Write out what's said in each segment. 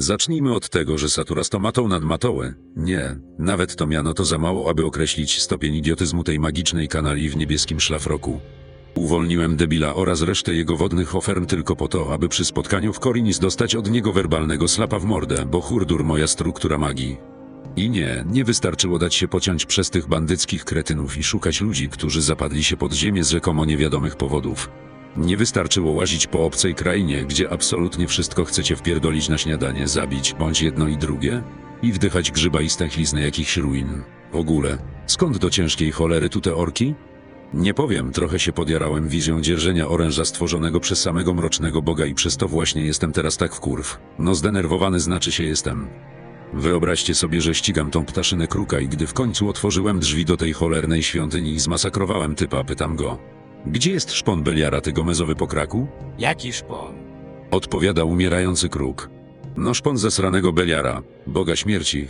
Zacznijmy od tego, że Saturas to matoł nad matołę. Nie, nawet to miano to za mało, aby określić stopień idiotyzmu tej magicznej kanali w niebieskim szlafroku. Uwolniłem debila oraz resztę jego wodnych ofern tylko po to, aby przy spotkaniu w Korinis dostać od niego werbalnego slapa w mordę, bo hurdur moja struktura magii. I nie, nie wystarczyło dać się pociąć przez tych bandyckich kretynów i szukać ludzi, którzy zapadli się pod ziemię z rzekomo niewiadomych powodów. Nie wystarczyło łazić po obcej krainie, gdzie absolutnie wszystko chcecie wpierdolić na śniadanie, zabić, bądź jedno i drugie, i wdychać grzyba i stęchlizny jakichś ruin. W ogóle, skąd do ciężkiej cholery tu te orki? Nie powiem, trochę się podjarałem wizją dzierżenia oręża stworzonego przez samego mrocznego boga i przez to właśnie jestem teraz tak w kurw. No zdenerwowany znaczy się jestem. Wyobraźcie sobie, że ścigam tą ptaszynę kruka i gdy w końcu otworzyłem drzwi do tej cholernej świątyni i zmasakrowałem typa, pytam go. Gdzie jest szpon Beliara tego mezowy pokraku? Jaki szpon? Odpowiada umierający kruk. No szpon zesranego Beliara, boga śmierci,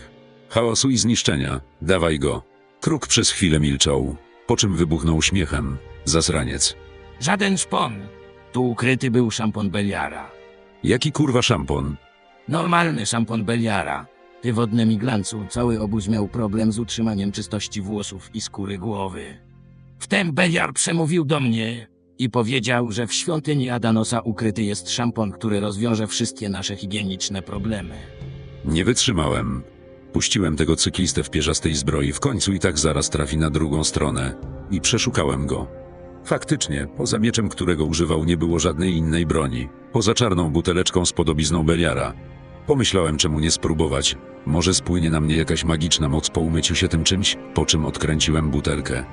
chaosu i zniszczenia, dawaj go. Kruk przez chwilę milczał, po czym wybuchnął śmiechem. Zasraniec. Żaden szpon. Tu ukryty był szampon Beliara. Jaki kurwa szampon? Normalny szampon Beliara. Ty wodne miglancu, cały obóz miał problem z utrzymaniem czystości włosów i skóry głowy. Wtem Beliar przemówił do mnie i powiedział, że w świątyni Adanosa ukryty jest szampon, który rozwiąże wszystkie nasze higieniczne problemy. Nie wytrzymałem. Puściłem tego cyklistę w pierzastej zbroi w końcu i tak zaraz trafi na drugą stronę. I przeszukałem go. Faktycznie, poza mieczem, którego używał, nie było żadnej innej broni. Poza czarną buteleczką z podobizną Beliara. Pomyślałem, czemu nie spróbować. Może spłynie na mnie jakaś magiczna moc po umyciu się tym czymś, po czym odkręciłem butelkę.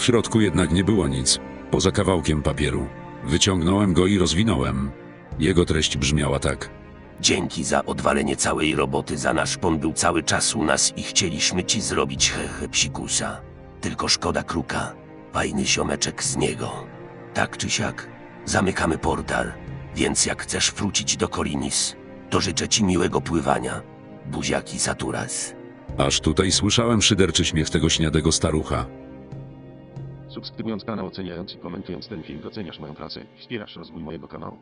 W środku jednak nie było nic, poza kawałkiem papieru. Wyciągnąłem go i rozwinąłem. Jego treść brzmiała tak. Dzięki za odwalenie całej roboty, za nasz pon był cały czas u nas i chcieliśmy ci zrobić hehe psikusa. Tylko szkoda kruka, fajny ziomeczek z niego. Tak czy siak, zamykamy portal, więc jak chcesz wrócić do Korinis, to życzę ci miłego pływania. Buziaki Saturas. Aż tutaj słyszałem szyderczy śmiech tego śniadego starucha. Subskrybując kanał, oceniając i komentując ten film, doceniasz moją pracę wspierasz rozwój mojego kanału.